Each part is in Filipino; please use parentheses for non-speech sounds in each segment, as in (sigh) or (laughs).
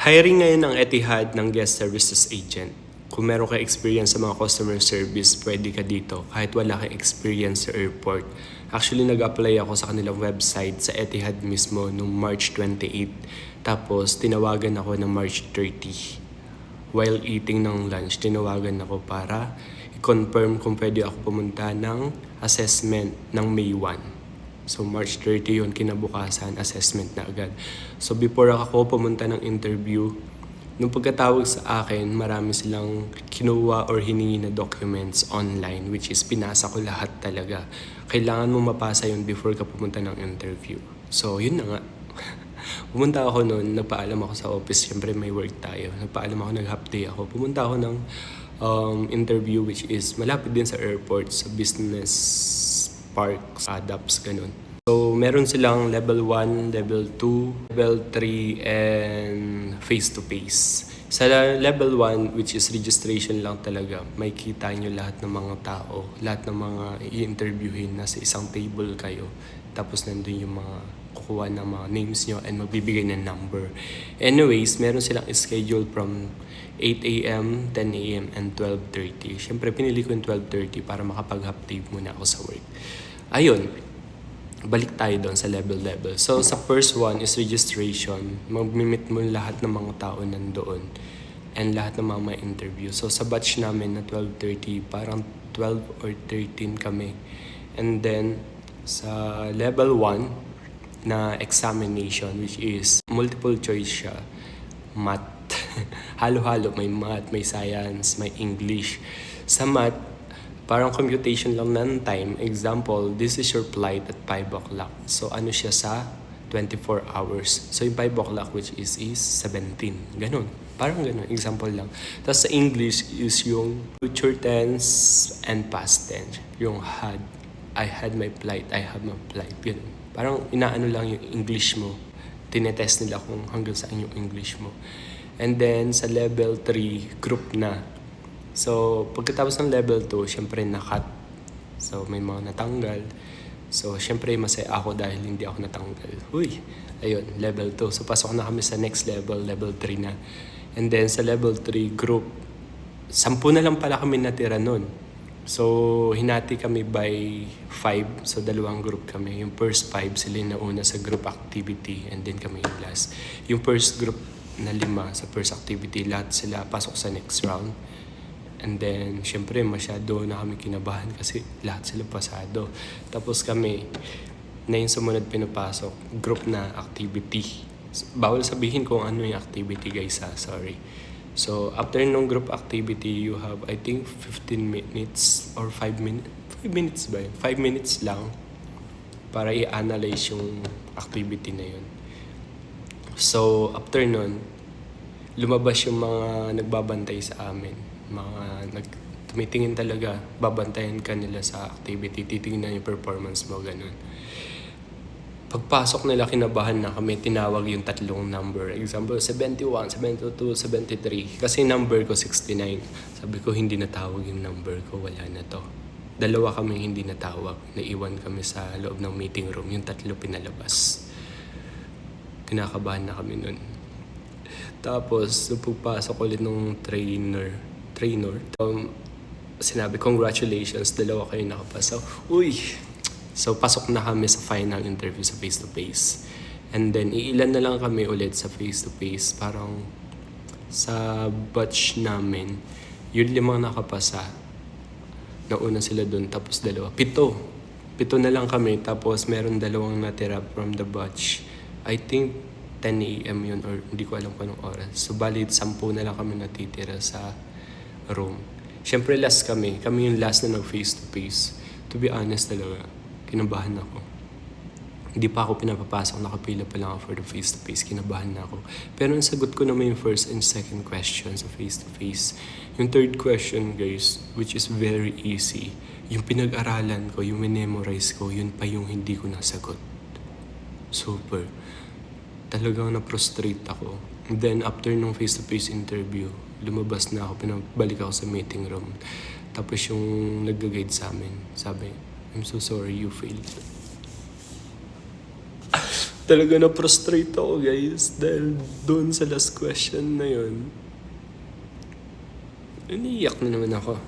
Hiring ngayon ng Etihad ng guest services agent. Kung meron ka experience sa mga customer service, pwede ka dito kahit wala kang experience sa airport. Actually, nag-apply ako sa kanilang website sa Etihad mismo noong March 28. Tapos, tinawagan ako ng March 30. While eating ng lunch, tinawagan ako para i-confirm kung pwede ako pumunta ng assessment ng May 1. So March 30 yun, kinabukasan, assessment na agad. So before ako pumunta ng interview, nung pagkatawag sa akin, marami silang kinuha or hiningi na documents online, which is pinasa ko lahat talaga. Kailangan mo mapasa yun before ka pumunta ng interview. So yun na nga. (laughs) Pumunta ako noon, nagpaalam ako sa office, syempre may work tayo. Nagpaalam ako, nag-half day ako. Pumunta ako ng um, interview which is malapit din sa airport, sa business parks, ADAPS, ganun. So, meron silang level 1, level 2, level 3, and face-to-face. Sa level 1, which is registration lang talaga, may kita nyo lahat ng mga tao, lahat ng mga i-interviewin na sa isang table kayo. Tapos nandun yung mga kukuha ng mga names nyo and magbibigay ng number. Anyways, meron silang schedule from 8 a.m., 10 a.m., and 12.30. Siyempre, pinili ko yung 12.30 para makapag-half day muna ako sa work. Ayun, balik tayo doon sa level-level. So, sa first one is registration. Mag-meet mo lahat ng mga tao nandoon and lahat ng mga interview. So, sa batch namin na 12.30, parang 12 or 13 kami. And then, sa level 1 na examination, which is multiple choice siya, math. (laughs) Halo-halo, may math, may science, may English. Sa math, parang computation lang ng time. Example, this is your flight at 5 o'clock. So, ano siya sa 24 hours. So, yung 5 o'clock which is is 17. Ganun. Parang ganun. Example lang. Tapos sa English is yung future tense and past tense. Yung had. I had my flight. I have my flight. Ganun. Parang inaano lang yung English mo. Tinetest nila kung hanggang saan yung English mo. And then, sa level 3, group na. So, pagkatapos ng level 2, syempre nakat. So, may mga natanggal. So, syempre masaya ako dahil hindi ako natanggal. Uy! Ayun, level 2. So, pasok na kami sa next level, level 3 na. And then, sa level 3, group. Sampu na lang pala kami natira nun. So, hinati kami by 5. So, dalawang group kami. Yung first 5, sila yung nauna sa group activity. And then kami yung last. Yung first group na lima sa first activity, lahat sila pasok sa next round. And then, syempre, masyado na kami kinabahan kasi lahat sila pasado. Tapos kami, na yung sumunod pinapasok, group na activity. Bawal sabihin kung ano yung activity guys ha, sorry. So, after nung group activity, you have, I think, 15 minutes or 5 minutes. 5 minutes ba yun? 5 minutes lang para i-analyze yung activity na yun. So, after nun, lumabas yung mga nagbabantay sa amin. Mga nag tumitingin talaga, babantayan ka nila sa activity, titingnan yung performance mo, ganun. Pagpasok nila, kinabahan na kami, tinawag yung tatlong number. Example, 71, 72, 73. Kasi number ko 69. Sabi ko, hindi natawag yung number ko, wala na to. Dalawa kami hindi natawag. Naiwan kami sa loob ng meeting room. Yung tatlo pinalabas. Kinakabahan na kami nun. Tapos, pagpasok ulit nung trainer, trainer, um, sinabi, congratulations, dalawa kayo nakapasa. Uy! So, pasok na kami sa final interview sa face-to-face. And then, iilan na lang kami ulit sa face-to-face. Parang sa batch namin, yun limang nakapasa. Nauna sila dun, tapos dalawa. Pito. Pito na lang kami, tapos meron dalawang natira from the batch. I think 10 a.m. yun or hindi ko alam kung anong oras. So, bali, 10 na lang kami natitira sa room. Siyempre, last kami. Kami yung last na nag face-to-face. To be honest talaga, kinabahan ako. Hindi pa ako pinapapasok, nakapila pa lang ako for the face-to-face. Kinabahan na ako. Pero ang sagot ko naman yung first and second question sa face-to-face. Yung third question, guys, which is very easy. Yung pinag-aralan ko, yung memorize ko, yun pa yung hindi ko nasagot. Super. Talagang na-prostrate ako. And then, after nung face-to-face interview, lumabas na ako, pinabalik ako sa meeting room. Tapos yung nag-guide sa amin, sabi, I'm so sorry you failed. (laughs) Talaga na-frustrate ako guys dahil doon sa last question na yun. Iniiyak na naman ako.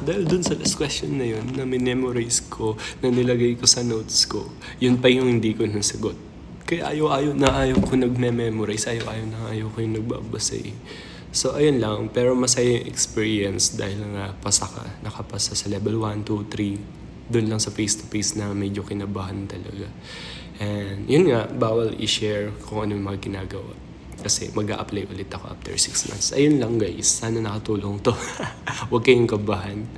Dahil dun sa last question na yun, na memorize ko, na nilagay ko sa notes ko, yun pa yung hindi ko nasagot. Kaya ayaw-ayaw na ayaw ko nagme-memorize, ayaw-ayaw na ayaw ko yung nagbabasa eh. So ayun lang, pero masaya yung experience dahil nga pasa ka, nakapasa sa level 1, 2, 3, dun lang sa face-to-face na medyo kinabahan talaga. And yun nga, bawal i-share kung ano yung mga ginagawa. Kasi mag apply ulit ako after 6 months. Ayun lang guys, sana nakatulong to. (laughs) Huwag kayong kabahan.